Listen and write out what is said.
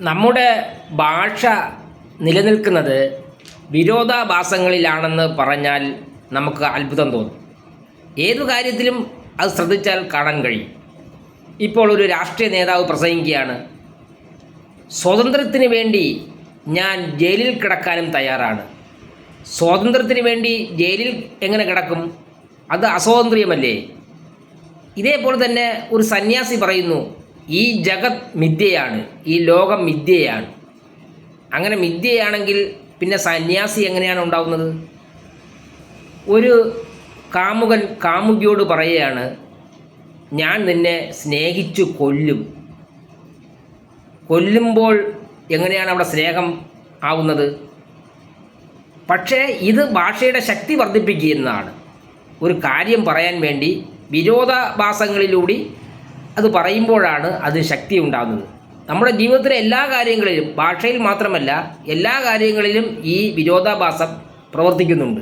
നമ്മുടെ ഭാഷ നിലനിൽക്കുന്നത് വിരോധാഭാസങ്ങളിലാണെന്ന് പറഞ്ഞാൽ നമുക്ക് അത്ഭുതം തോന്നും. ഏതു കാര്യത്തിലും അത് ശ്രദ്ധിച്ചാൽ കാണാൻ കഴിയും. ഇപ്പോൾ ഒരു രാഷ്ട്രീയ നേതാവ് പ്രസംഗിക്കുകയാണ്. സ്വാതന്ത്ര്യത്തിന് വേണ്ടി ഞാൻ ജയിലിൽ കിടക്കാനും തയ്യാറാണ്. സ്വാതന്ത്ര്യത്തിന് വേണ്ടി ജയിലിൽ എങ്ങനെ കിടക്കും? അത് അസ്വാതന്ത്ര്യമല്ലേ? ഇതേപോലെ തന്നെ ഒരു സന്യാസി പറയുന്നു ഈ ജഗത് മിഥ്യയാണ് ഈ ലോകം മിഥ്യയാണ്. അങ്ങനെ മിഥ്യയാണെങ്കിൽ പിന്നെ സന്യാസി എങ്ങനെയാണ് ഉണ്ടാകുന്നത് ഒരു കാമുകൻ കാമുകിയോട് പറയുകയാണ് ഞാൻ നിന്നെ സ്നേഹിച്ചു കൊല്ലും. കൊല്ലുമ്പോൾ എങ്ങനെയാണ് അവിടെ സ്നേഹം ആവുന്നത്? പക്ഷേ ഇത് ഭാഷയുടെ ശക്തി വർദ്ധിപ്പിക്കുന്നതാണ്. ഒരു കാര്യം പറയാൻ വേണ്ടി വിരോധാഭാസങ്ങളിലൂടെ അത് പറയുമ്പോഴാണ് അത് ശക്തി ഉണ്ടാകുന്നത് നമ്മുടെ ജീവിതത്തിലെ എല്ലാ കാര്യങ്ങളിലും ഭാഷയിൽ മാത്രമല്ല എല്ലാ കാര്യങ്ങളിലും ഈ വിരോധാഭാസം പ്രവർത്തിക്കുന്നുണ്ട്.